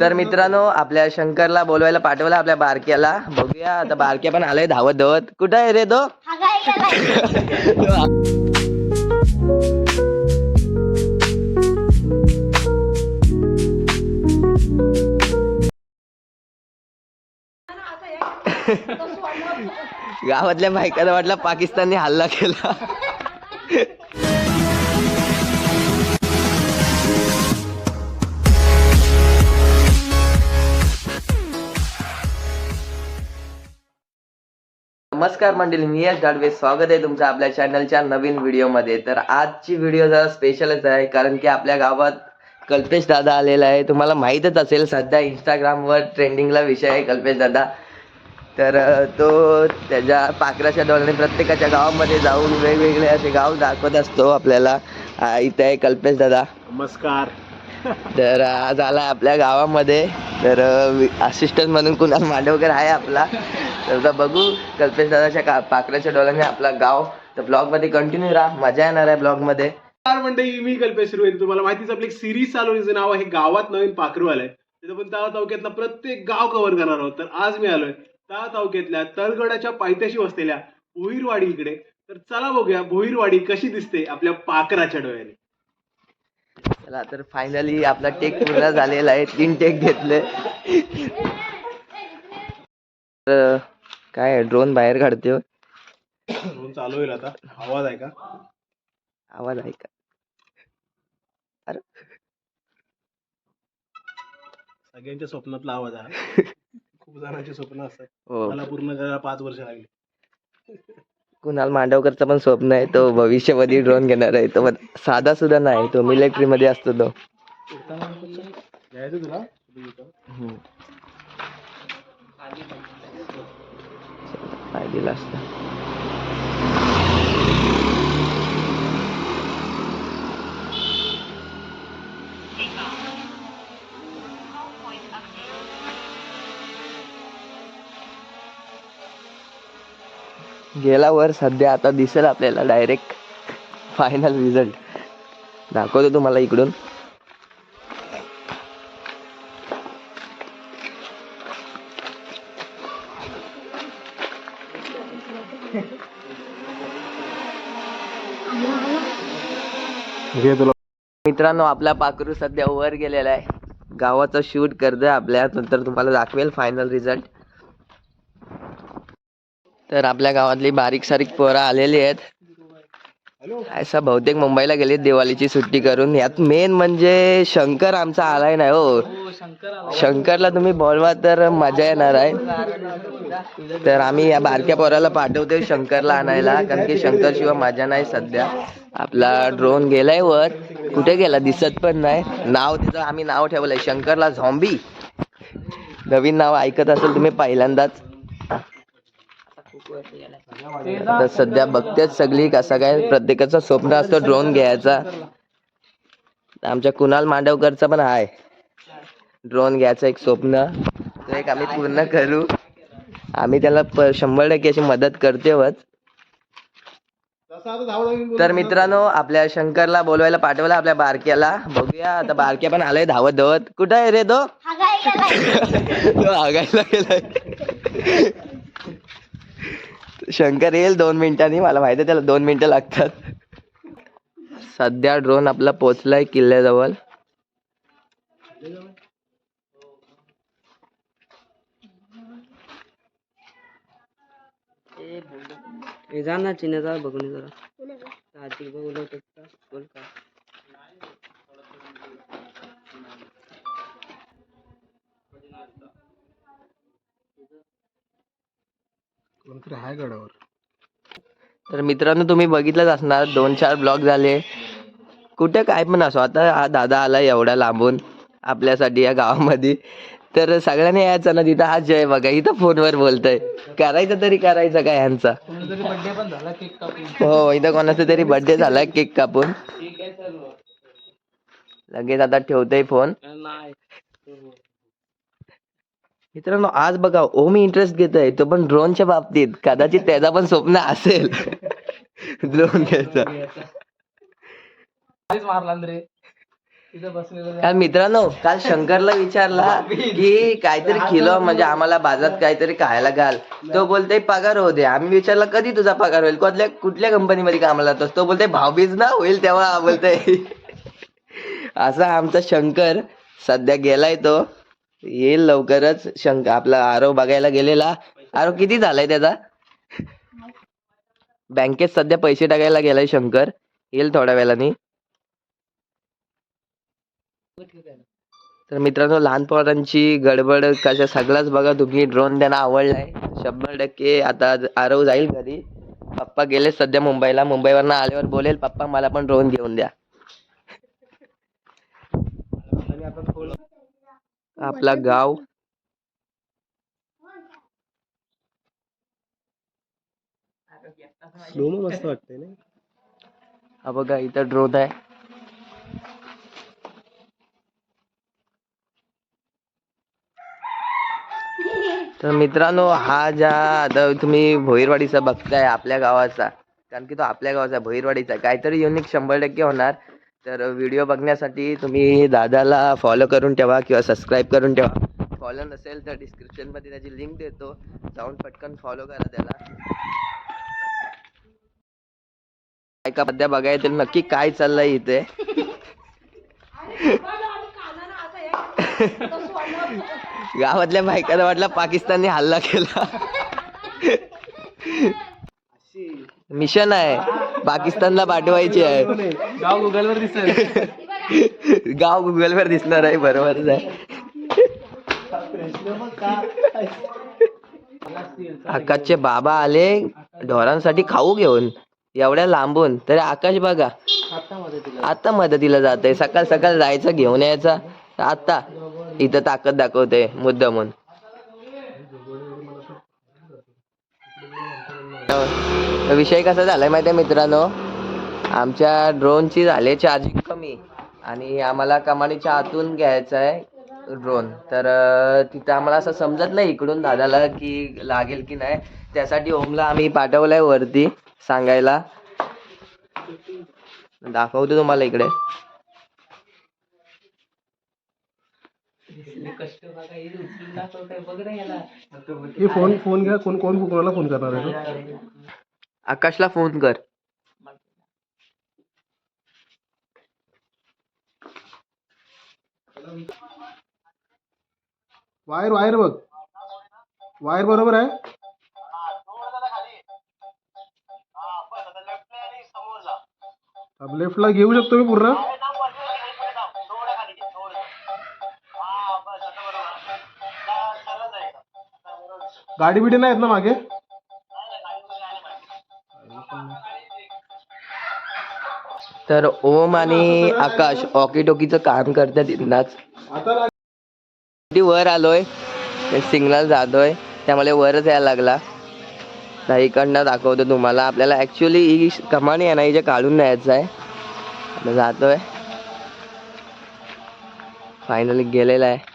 तर मित्रांनो आपल्या शंकरला बोलवायला पाठवलं आपल्या बारक्याला. बघूया आता बारक्या पण आलाय धावत धावत कुठं आहे रे तो? गावातल्या बायकाला वाटलं पाकिस्तानने हल्ला केला. नमस्कार मंडळी मी यश गाडवे. स्वागत आहे तुमचं आपल्या चॅनलच्या नवीन व्हिडिओमध्ये तर आजची व्हिडिओ जरा स्पेशलच आहे कारण की आपल्या गावात कल्पेश दादा आलेला आहे. तुम्हाला माहीतच असेल सध्या इंस्टाग्रामवर ट्रेंडिंगला विषय आहे कल्पेश दादा. तर तो त्याच्या पाखराच्या डोळ्याने प्रत्येकाच्या गावामध्ये जाऊन वेगवेगळे असे गाव दाखवत असतो आपल्याला. इथे आहे कल्पेश दादा. नमस्कार. तर आज आला आपल्या गावामध्ये. तर असिस्टंट म्हणून कुणाल मांडवकर आहे आपला. तर आता बघू कल्पेश दादाच्या का पाखराच्या डोळ्याने आपला गाव. तर ब्लॉगमध्ये कंटिन्यू राहा. मजा येणार आहे ब्लॉगमध्ये मंडळी मी कल्पेश सुरवेद तुम्हाला माहितीच आपली एक सिरीज चालू आहे, नाव आहे गावात नवीन पाखरू आलंय. तिथं पण त्या तालुक्यातला प्रत्येक गाव कव्हर करणार आहोत. तर आज मी आलोय त्या तालुक्यातल्या तळगडाच्या पायथ्याशी वसलेल्या भोईरवाडी इकडे. तर चला बघूया भोईरवाडी कशी दिसते आपल्या पाखराच्या डोळ्याने. चला तर फायनली आपला टेक पूर्ण झालेला आहे. तीन टेक घेतले. काय ड्रोन बाहेर काढते हो. म्हणून चालू होईल आता. आवाज आहे का? आवाज आहे का? सगळ्यांच्या स्वप्नातला आवाज आहे. खूप जणांची स्वप्न असतात. हो. मला पूर्ण करायला पाच वर्ष लागली. कुणाल मांडवकरचं पण स्वप्न आहे तो भविष्यामध्ये ड्रोन घेणार आहे. तो पण साधा सुद्धा नाही तो मिलिटरी मध्ये असतो तो. घ्यायचं तुला? हम्म. काय दिलं गेला वर सध्या आता दिसेल आपल्याला डायरेक्ट फायनल रिझल्ट दाखवतो तुम्हाला इकडून. तुला मित्रांनो आपला पाखरू सध्या वर गेलेला आहे. गावाचा शूट करतोय आपल्या. नंतर तुम्हाला दाखवेल फायनल रिझल्ट तर आपल्या गावातली बारीक सारीक पोरं आलेली आहेत. असं बहुतेक मुंबईला गेले दिवाळीची सुट्टी करून. यात मेन म्हणजे शंकर आमचा आलाय नाही हो. शंकरला तुम्ही बोलवा तर मजा येणार आहे. तर आम्ही या बारक्या पोराला पाठवतोय शंकरला आणायला कारण की शंकर शिवाय मजा नाही सध्या. आपला ड्रोन गेलाय वर. कुठे गेला? दिसत पण नाही. नाव तिथं आम्ही नाव ठेवलंय शंकरला झॉम्बी नवीन नाव ऐकत असेल तुम्ही पहिल्यांदाच. तर सध्या बघतेच सगळी कसं काय प्रत्येकाचं स्वप्न असतं ड्रोन घ्यायचा. आमच्या कुणाल मांडवकरचं पण आहे ड्रोन घ्यायचं एक स्वप्न. तो एक आम्ही पूर्ण करू. आम्ही त्याला शंभर टक्के अशी मदत आता लागेल तर मित्रांनो आपल्या शंकरला बोलवायला पाठवलं आपल्या बारक्याला. बघूया आता बारक्या पण आलाय धावत धावत कुठं आहे रे तो? आगायला गेलाय शंकर येईल दोन मिनिटांनी मला माहिती आहे त्याला दोन मिनिटं लागतात. सध्या ड्रोन आपला पोचलाय किल्ल्याजवळ. जा ना चिन्ह बघून ये जरा. आधी कोणतरी आहे गडावर. तर मित्रांनो तुम्ही बघितलंच असणार दोन चार ब्लॉग झाले. कुठे काय पण असो आता हा दादा आला एवढा लांबून आपल्यासाठी या गावामध्ये. तर सगळ्यांनी यायचं ना तिथं हा जय बघा. इथं फोनवर बोलतय. करायचं तरी करायचं काय यांचा? हो इथं कोणाचा तरी बर्थडे झाला केक कापून. लगेच आता ठेवतोय फोन नाही. मित्रांनो आज बघा ओम इंटरेस्ट घेतोय तो पण ड्रोनच्या बाबतीत. कदाचित त्याचा पण स्वप्न असेल. ड्रोन घ्यायचं. मारला रे. काल मित्रांनो काल शंकरला विचारला की काहीतरी किलो म्हणजे आम्हाला बाजारात काहीतरी खायला घाल. तो बोलते पगार होऊ दे. आम्ही विचारला कधी तुझा पगार होईल? कुठल्या कुठल्या कंपनीमध्ये कामाला जातोस? तो बोलते भावबीज ना होईल तेव्हा बोलते असा आमचा शंकर सध्या गेलाय तो. येईल लवकरच. शंकर आपला आरव बघायला गेलेला. आरव किती झालाय त्याचा? बँकेत सध्या पैसे टाकायला गेलाय शंकर. येईल थोड्या वेळाने. तर मित्रांनो लहान पोरांची गडबड कशा सगळंच बघा तुम्ही ड्रोन त्यांना आवडलाय. शंभर टक्के आता आरव जाईल घरी. पप्पा गेले सध्या मुंबईला. मुंबईवरनं आल्यावर बोलेल पप्पा मला पण ड्रोन घेऊन द्या. आपला गाव मस्त. वाटतंय ना हा बघा इथं ड्रोन आहे. तर मित्रांनो हा ज्या आता तुम्ही भोईरवाडीचा बघताय आपल्या गावाचा कारण की तो आपल्या गावाचा भोईरवाडीचा. काहीतरी युनिक शंभर टक्के होणार. तर व्हिडिओ बघण्यासाठी तुम्ही दादाला फॉलो करून ठेवा किंवा सबस्क्राईब करून ठेवा. फॉलो नसेल तर डिस्क्रिप्शनमध्ये त्याची लिंक देतो. जाऊन पटकन फॉलो करा त्याला. एका पद्या बघाय तर नक्की काय चाललंय इथे. गावातल्या बायकांना वाटलं पाकिस्तानने हल्ला केला. मिशन आहे. पाकिस्तानला पाठवायची आहे. गाव गुगलवर दिसत गाव गुगल वर दिसणार आहे बरोबरच आहे. आकाशचे बाबा आले ढोरांसाठी खाऊ घेऊन एवढ्या लांबून. तरी आकाश बघा आता मदतीला जात आहे सकाळ सकाळ जायचं घेऊन यायचं. आता इथं ताकद दाखवते मुद्दामून विषय कसा झालाय माहिती आहे मित्रांनो? आमच्या ड्रोनची झाले चार्जिंग कमी. आणि आम्हाला कमानीच्या आतून घ्यायचं आहे ड्रोन तर तिथं आम्हाला असं समजत नाही इकडून दादाला की लागेल की नाही. त्यासाठी ओमला आम्ही पाठवलंय वरती सांगायला. दाखवतो तुम्हाला इकडे. फोन फोन घ्या कोण कोण कोणाला फोन करणार आहे आकाशला फ़ोन कर. वायर वायर बघ. वायर बरोबर आहे? लेफ्टला घेऊ शकतो मी पूर्ण? गाडी बिडी नाही आहेत ना मागे? तर ओम आणि आकाश ऑकी टोकीचं काम करतात इथनाच. किती वर आलोय. सिग्नल जातोय. त्यामुळे वरच यायला लागला. तर इकडनं दाखवतो तुम्हाला. आपल्याला ऍक्च्युली ही कमानी आहे ना हिच्या काढून न्यायचं आहे. जातोय. फायनली गेलेला आहे.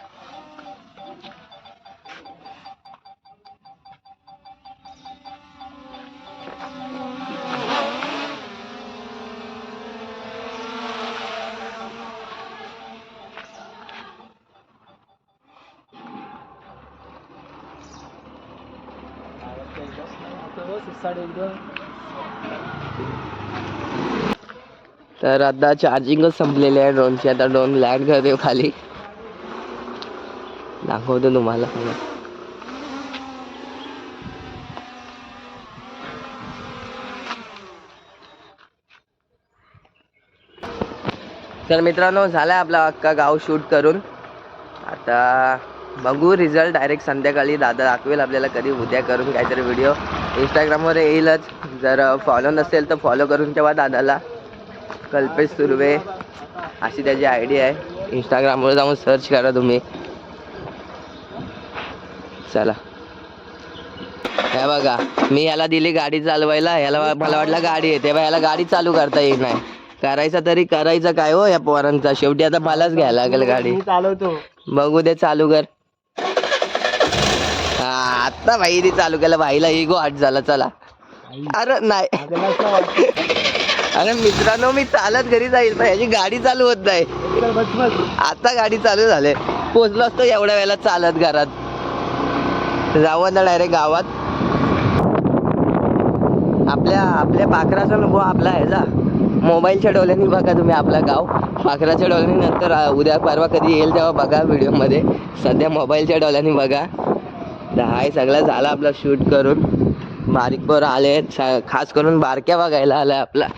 तर आता चार्जिंगच संपलेली आहे ड्रोनची आता ड्रोन लँड करते खाली. दाखवतो तुम्हाला. तर मित्रांनो झालाय आपला अख्खा गाव शूट करून. आता बघू रिझल्ट डायरेक्ट संध्याकाळी दादा दाखवेल आपल्याला कधी उद्या करून काहीतरी व्हिडिओ इंस्टाग्रामवर येईलच. जर फॉलो नसेल तर फॉलो करून ठेवा दादाला. कल्पेश सुर्वे अशी त्याची आय डी आहे इंस्टाग्रामवर जाऊन सर्च करा तुम्ही. चला. हे बघा मी याला दिली गाडी चालवायला. याला मला वाटलं गाडी आहे तेव्हा याला गाडी चालू करता येत नाही. करायचं तरी करायचं काय हो या पोरांचा? शेवटी आता मलाच घ्यायला लागेल गाडी. चालवतो. बघू दे चालू कर. आता भाई चालू केलं भाईला इगो आठ झाला चला. अरे नाही. अरे मित्रांनो मी चालत घरी जाईल पण याची गाडी चालू होत नाही. आता गाडी चालू झाले. पोचलो असतो एवढ्या वेळेला चालत घरात. जाऊ आता डायरेक्ट गावात. आपल्या आपल्या पाखराचा नको आपला ह्याचा मोबाईलच्या डोळ्यांनी बघा तुम्ही आपलं गाव. पाखराच्या डोळ्यांनी नंतर उद्या परवा कधी येईल तेव्हा बघा व्हिडिओमध्ये सध्या मोबाईलच्या डोळ्यांनी बघा. तर हाय सगळं झालं आपला शूट करून. बारीक पोरं आले खास करून बारक्या बघायला आलाय आपला.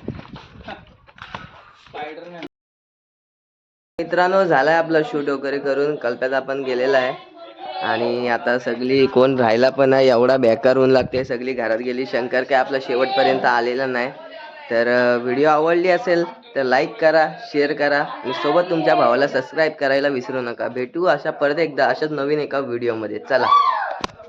मित्रांनो झालाय आपला शूट वगैरे करून. कल्प्यात आपण गेलेला आहे. आणि आता सगळी कोण राहिला पण नाही एवढा बेकार होऊन लागते. सगळी घरात गेली. शंकर काय आपला शेवटपर्यंत आलेला नाही. तर व्हिडिओ आवडली असेल तर लाईक करा शेअर करा. आणि सोबत तुमच्या भावाला सबस्क्राईब करायला विसरू नका. भेटू अशा परत एकदा अशाच नवीन एका व्हिडिओमध्ये चला.